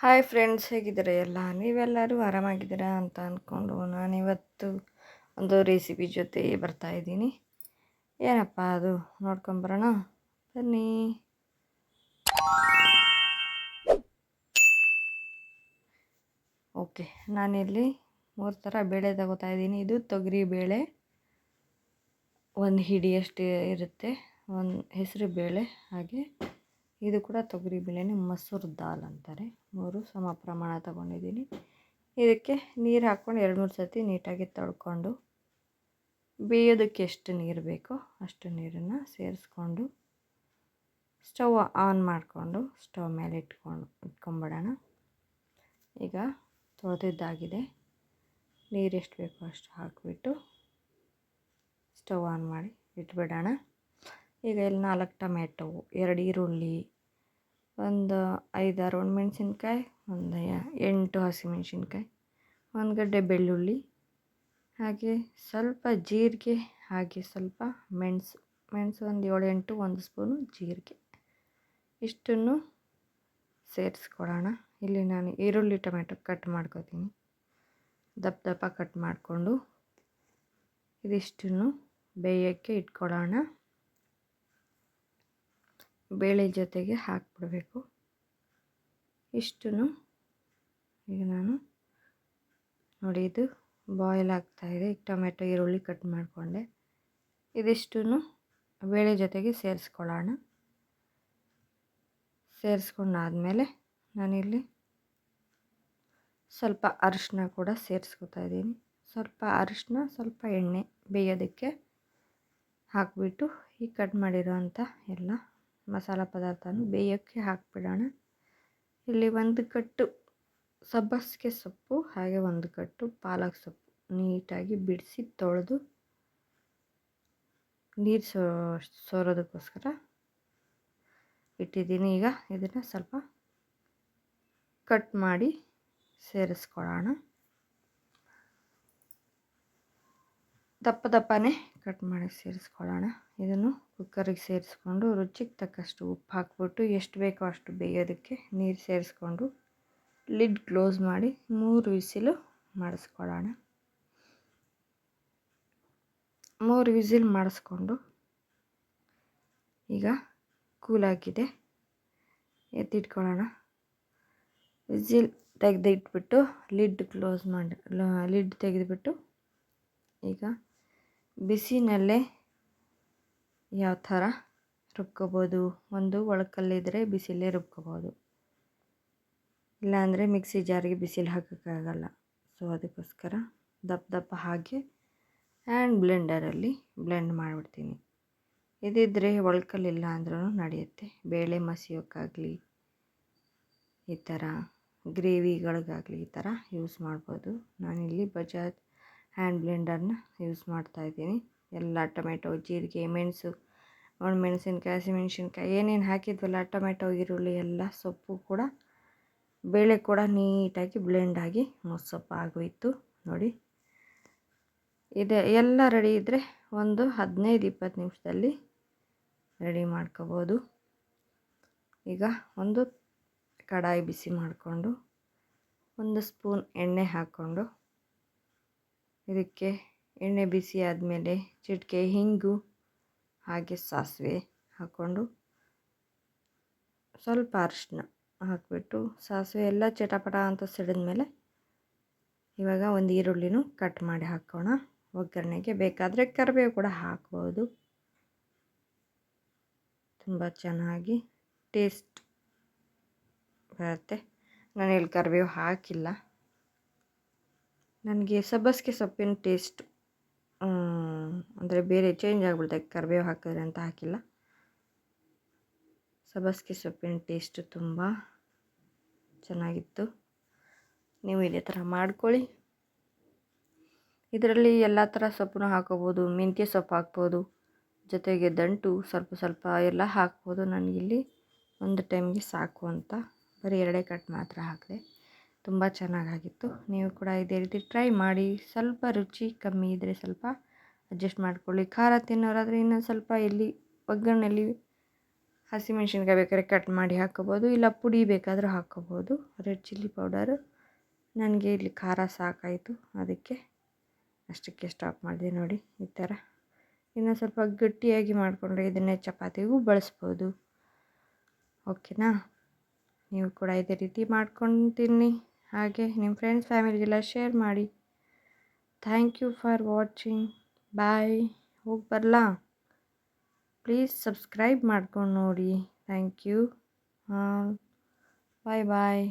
Hi friends ಹೇಗಿದ್ದೀರಾ? ಎಲ್ಲ ನೀವೆಲ್ಲರೂ ಆರಾಮಾಗಿದ್ದೀರಾ ಅಂತ ಅಂದ್ಕೊಂಡು ನಾನಿವತ್ತು ಒಂದು ರೆಸಿಪಿ ಜೊತೆ ಬರ್ತಾ ಇದ್ದೀನಿ. ಏನಪ್ಪ ಅದು? ನೋಡ್ಕೊಂಬರೋಣ ಬನ್ನಿ. ಓಕೆ ನಾನಿಲ್ಲಿ ಮೂರು ಥರ ಬೇಳೆ ತಗೋತಾ ಇದ್ದೀನಿ. ಇದು ತೊಗರಿ ಬೇಳೆ. ಒಂದು ಹಿಡಿಯಷ್ಟು ಇರುತ್ತೆ. ಒಂದು ಹೆಸರು ಬೇಳೆ, ಹಾಗೆ ಇದು ಕೂಡ ತೊಗರಿ ಬೇಳೆನೇ ಮೊಸರು ದಾಲ್ ಅಂತಾರೆ. ಮೂರು ಸಮ ಪ್ರಮಾಣ ತಗೊಂಡಿದ್ದೀನಿ. ಇದಕ್ಕೆ ನೀರು ಹಾಕ್ಕೊಂಡು ಎರಡು ಮೂರು ಸರ್ತಿ ನೀಟಾಗಿ ತೊಳ್ಕೊಂಡು, ಬೇಯೋದಕ್ಕೆ ಎಷ್ಟು ನೀರು ಬೇಕೋ ಅಷ್ಟು ನೀರನ್ನು ಸೇರಿಸ್ಕೊಂಡು, ಸ್ಟವ್ ಆನ್ ಮಾಡಿಕೊಂಡು, ಸ್ಟವ್ ಮೇಲೆ ಇಟ್ಕೊಂಡು, ಇಟ್ಕೊಂಬಿಡೋಣ. ಈಗ ತೊಳೆದಿದ್ದಾಗಿದೆ. ನೀರು ಎಷ್ಟು ಬೇಕೋ ಅಷ್ಟು ಹಾಕಿಬಿಟ್ಟು, ಸ್ಟವ್ ಆನ್ ಮಾಡಿ ಇಟ್ಬಿಡೋಣ. ಈಗ ಇಲ್ಲಿ ನಾಲ್ಕು ಟೊಮೆಟೊ, ಎರಡು ಈರುಳ್ಳಿ, ಒಂದು ಐದಾರು ಒಣಮೆಣ್ಸಿನ್ಕಾಯಿ ಒಂದು ಎಂಟು ಹಸಿಮೆಣ್ಸಿನ್ಕಾಯಿ ಒಂದು ಗಡ್ಡೆ ಬೆಳ್ಳುಳ್ಳಿ, ಹಾಗೆ ಸ್ವಲ್ಪ ಜೀರಿಗೆ, ಹಾಗೆ ಸ್ವಲ್ಪ ಮೆಣಸು ಮೆಣಸು ಒಂದು ಏಳು ಎಂಟು ಒಂದು ಸ್ಪೂನು ಜೀರಿಗೆ. ಇಷ್ಟನ್ನು ಸೇರಿಸ್ಕೊಡೋಣ ಇಲ್ಲಿ ನಾನು ಈರುಳ್ಳಿ ಟೊಮೆಟೊ ಕಟ್ ಮಾಡ್ಕೋತೀನಿ. ದಪ್ಪ ದಪ್ಪ ಕಟ್ ಮಾಡಿಕೊಂಡು ಇದಿಷ್ಟನ್ನು ಬೇಯೋಕ್ಕೆ ಇಟ್ಕೊಳ್ಳೋಣ. ಬೇಳೆ ಜೊತೆಗೆ ಹಾಕಿಬಿಡಬೇಕು. ಇಷ್ಟನ್ನು ಈಗ ನಾನು ನೋಡಿ ಇದು ಬಾಯ್ಲ್ ಆಗ್ತಾಯಿದೆ ಈಗ ಟೊಮೆಟೊ, ಈರುಳ್ಳಿ ಕಟ್ ಮಾಡಿಕೊಂಡೆ. ಇದಿಷ್ಟನ್ನು ಬೇಳೆ ಜೊತೆಗೆ ಸೇರಿಸ್ಕೊಳ್ಳೋಣ. ಸೇರಿಸ್ಕೊಂಡಾದಮೇಲೆ ನಾನಿಲ್ಲಿ ಸ್ವಲ್ಪ ಅರಿಶಿನ ಕೂಡ ಸೇರಿಸ್ಕೊತಾ ಇದ್ದೀನಿ. ಸ್ವಲ್ಪ ಅರಿಶಿನ ಸ್ವಲ್ಪ ಎಣ್ಣೆ ಬೇಯೋದಕ್ಕೆ ಹಾಕಿಬಿಟ್ಟು ಈ ಕಟ್ ಮಾಡಿರೋವಂಥ ಎಲ್ಲ ಮಸಾಲ ಪದಾರ್ಥನೂ ಬೇಯೋಕ್ಕೆ ಹಾಕಿಬಿಡೋಣ. ಇಲ್ಲಿ ಒಂದು ಕಟ್ಟು ಸಬ್ಬಸಿಗೆ ಸೊಪ್ಪು, ಹಾಗೆ ಒಂದು ಕಟ್ಟು ಪಾಲಕ್ ಸೊಪ್ಪು ನೀಟಾಗಿ ಬಿಡಿಸಿ ತೊಳೆದು ನೀರು ಸೋ, ಸೋರೋದಕ್ಕೋಸ್ಕರ ಇಟ್ಟಿದ್ದೀನಿ. ಈಗ ಇದನ್ನು ಸ್ವಲ್ಪ ಕಟ್ ಮಾಡಿ ಸೇರಿಸ್ಕೊಳ್ಳೋಣ. ದಪ್ಪ ದಪ್ಪನೇ ಕಟ್ ಮಾಡಿ ಸೇರಿಸ್ಕೊಳ್ಳೋಣ. ಇದನ್ನು ಕುಕ್ಕರಿಗೆ ಸೇರಿಸ್ಕೊಂಡು ರುಚಿಗೆ ತಕ್ಕಷ್ಟು ಉಪ್ಪು ಹಾಕ್ಬಿಟ್ಟು ಎಷ್ಟು ಬೇಕೋ ಅಷ್ಟು ಬೇಯೋದಕ್ಕೆ ನೀರು ಸೇರಿಸ್ಕೊಂಡು ಲಿಡ್ ಕ್ಲೋಸ್ ಮಾಡಿ ಮೂರು ವಿಸಿಲು ಮಾಡಿಸ್ಕೊಳ್ಳೋಣ. ಮೂರು ವಿಸಿಲ್ ಮಾಡಿಸ್ಕೊಂಡು ಈಗ ಕೂಲಾಗಿದೆ ಎತ್ತಿಟ್ಕೊಳ್ಳೋಣ. ವಿಸಿಲ್ ತೆಗೆದಿಟ್ಬಿಟ್ಟು ಲಿಡ್ ಕ್ಲೋಸ್ ಮಾಡಿ ಲಿಡ್ ತೆಗೆದುಬಿಟ್ಟು ಈಗ ಬಿಸಿನಲ್ಲೇ ಯಾವ ಥರ ರುಬ್ಕೋಬೋದು? ಒಂದು ಒಳಕಲ್ಲಿದ್ದರೆ ಬಿಸಿಲೇ ರುಬ್ಕೋಬೋದು. ಇಲ್ಲಾಂದರೆ ಮಿಕ್ಸಿ ಜಾರಿಗೆ ಬಿಸಿಲು ಹಾಕೋಕ್ಕಾಗಲ್ಲ. ಸೊ, ಅದಕ್ಕೋಸ್ಕರ ದಪ್ಪ ದಪ್ಪ ಹಾಗೆ ಆ್ಯಂಡ್ ಬ್ಲೆಂಡರಲ್ಲಿ ಬ್ಲೆಂಡ್ ಮಾಡಿಬಿಡ್ತೀನಿ. ಇದಿದ್ದರೆ ಒಳ್ಕಲ್ಲಿಲ್ಲ ಅಂದ್ರೂ ನಡೆಯುತ್ತೆ. ಬೇಳೆ ಮಸಿಯೋಕ್ಕಾಗಲಿ, ಈ ಥರ ಗ್ರೇವಿಗಳಿಗಾಗಲಿ ಈ ಥರ ಯೂಸ್ ಮಾಡ್ಬೋದು. ನಾನಿಲ್ಲಿ ಬಜಾಜ್ ಹ್ಯಾಂಡ್ ಬ್ಲೆಂಡರ್ನ ಯೂಸ್ ಮಾಡ್ತಾಯಿದ್ದೀನಿ ಎಲ್ಲ ಟೊಮೆಟೊ, ಜೀರಿಗೆ, ಮೆಣಸು ಒಣಮೆಣಸಿನ್ಕಾಯಿ ಹಸಿಮೆಣ್ಸಿನ್ಕಾಯಿ ಏನೇನು ಹಾಕಿದ್ವಲ್ಲ ಟೊಮೆಟೊ, ಈರುಳ್ಳಿ ಎಲ್ಲ ಸೊಪ್ಪು ಕೂಡ, ಬೇಳೆ ಕೂಡ ನೀಟಾಗಿ ಬ್ಲೆಂಡಾಗಿ ಸೊಪ್ಪು ಆಗೋಯಿತು ನೋಡಿ. ಇದೆ, ಎಲ್ಲ ರೆಡಿ ಇದ್ದರೆ ಒಂದು ಹದಿನೈದು, ಇಪ್ಪತ್ತು ನಿಮಿಷದಲ್ಲಿ ರೆಡಿ ಮಾಡ್ಕೋಬೋದು. ಈಗ ಒಂದು ಕಡಾಯಿ ಬಿಸಿ ಮಾಡಿಕೊಂಡು, ಒಂದು ಸ್ಪೂನ್ ಎಣ್ಣೆ ಹಾಕ್ಕೊಂಡು ಇದಕ್ಕೆ ಎಣ್ಣೆ ಬಿಸಿ ಆದಮೇಲೆ ಚಿಟಿಕೆ, ಹಿಂಗು, ಹಾಗೆ ಸಾಸಿವೆ ಹಾಕ್ಕೊಂಡು ಸ್ವಲ್ಪ ಅರಿಶಿನ ಹಾಕಿಬಿಟ್ಟು ಸಾಸಿವೆ ಎಲ್ಲ ಚಟಪಟ ಅಂತ ಸಿಡಿದ ಮೇಲೆ ಇವಾಗ ಒಂದು ಈರುಳ್ಳಿನೂ ಕಟ್ ಮಾಡಿ ಹಾಕೋಣ. ಒಗ್ಗರಣೆಗೆ ಬೇಕಾದರೆ ಕರಿಬೇವು ಕೂಡ ಹಾಕ್ಬೋದು. ತುಂಬ ಚೆನ್ನಾಗಿ ಟೇಸ್ಟ್ ಬರುತ್ತೆ. ನಾನು ಇಲ್ಲಿ ಕರಿಬೇವು ಹಾಕಿಲ್ಲ. ನನಗೆ ಸಬ್ಬಸಿಗೆ ಸೊಪ್ಪಿನ ಟೇಸ್ಟ್ ಅಂದರೆ ಬೇರೆ ಚೇಂಜ್ ಆಗಿಬಿಡುತ್ತೆ ಕರಿಬೇವು ಹಾಕಿದ್ರೆ ಅಂತ ಹಾಕಿಲ್ಲ. ಸಬ್ಬಸಿಗೆ ಸೊಪ್ಪಿನ ಟೇಸ್ಟ್ ತುಂಬ ಚೆನ್ನಾಗಿತ್ತು. ನೀವು ಇದೇ ಥರ ಮಾಡ್ಕೊಳ್ಳಿ. ಇದರಲ್ಲಿ ಎಲ್ಲ ಥರ ಸೊಪ್ಪನ್ನು ಹಾಕೋಬೋದು, ಮೆಂತ್ಯ ಸೊಪ್ಪು ಹಾಕ್ಬೋದು, ಜೊತೆಗೆ ದಂಟು ಸ್ವಲ್ಪ ಸ್ವಲ್ಪ ಎಲ್ಲ ಹಾಕ್ಬೋದು. ನನಗಿಲ್ಲಿ ಒಂದು ಟೈಮ್ಗೆ ಸಾಕು ಅಂತ. ಬರೀ ಎರಡೇ ಕಟ್ ಮಾತ್ರ ಹಾಕಿದೆ. ತುಂಬ ಚೆನ್ನಾಗಾಗಿತ್ತು. ನೀವು ಕೂಡ ಇದೇ ರೀತಿ ಟ್ರೈ ಮಾಡಿ, ಸ್ವಲ್ಪ ರುಚಿ ಕಮ್ಮಿ ಇದ್ದರೆ ಸ್ವಲ್ಪ ಅಡ್ಜಸ್ಟ್ ಮಾಡ್ಕೊಳ್ಳಿ. ಖಾರ ತಿನ್ನೋರಾದರೆ ಇನ್ನೊಂದು ಸ್ವಲ್ಪ ಇಲ್ಲಿ ಒಗ್ಗರಣೆಯಲ್ಲಿ ಹಸಿಮೆಣ್ಸಿನ್ಕಾಯಿ ಬೇಕಾದ್ರೆ ಕಟ್ ಮಾಡಿ ಹಾಕ್ಕೋಬೋದು, ಇಲ್ಲ ಪುಡಿ ಬೇಕಾದರೂ ಹಾಕ್ಕೋಬೋದು. ರೆಡ್ ಚಿಲ್ಲಿ ಪೌಡರು ನನಗೆ ಇಲ್ಲಿ ಖಾರ ಸಾಕಾಯಿತು. ಅದಕ್ಕೆ ಅಷ್ಟಕ್ಕೆ ಸ್ಟಾಪ್ ಮಾಡಿದೆ ನೋಡಿ ಈ ಥರ ಇನ್ನು ಸ್ವಲ್ಪ ಗಟ್ಟಿಯಾಗಿ ಮಾಡಿಕೊಂಡ್ರೆ ಇದನ್ನೇ ಚಪಾತಿಗೂ ಬಳಸ್ಬೋದು. ಓಕೆನಾ ನೀವು ಕೂಡ ಇದೇ ರೀತಿ ಮಾಡ್ಕೊಂಡು ತಿನ್ನಿ ಹಾಗೆ ನಿಮ್ಮ ಫ್ರೆಂಡ್ಸ್ ಫ್ಯಾಮಿಲಿಗೆಲ್ಲ ಶೇರ್ ಮಾಡಿ. Thank you for watching bye ಹೋಗಿ ಬರಲಾ. ಪ್ಲೀಸ್ ಸಬ್ಸ್ಕ್ರೈಬ್ ಮಾಡ್ಕೊಂಡು ನೋಡಿ. ಥ್ಯಾಂಕ್ ಯು ಹಾಂ ಬಾಯ್ ಬಾಯ್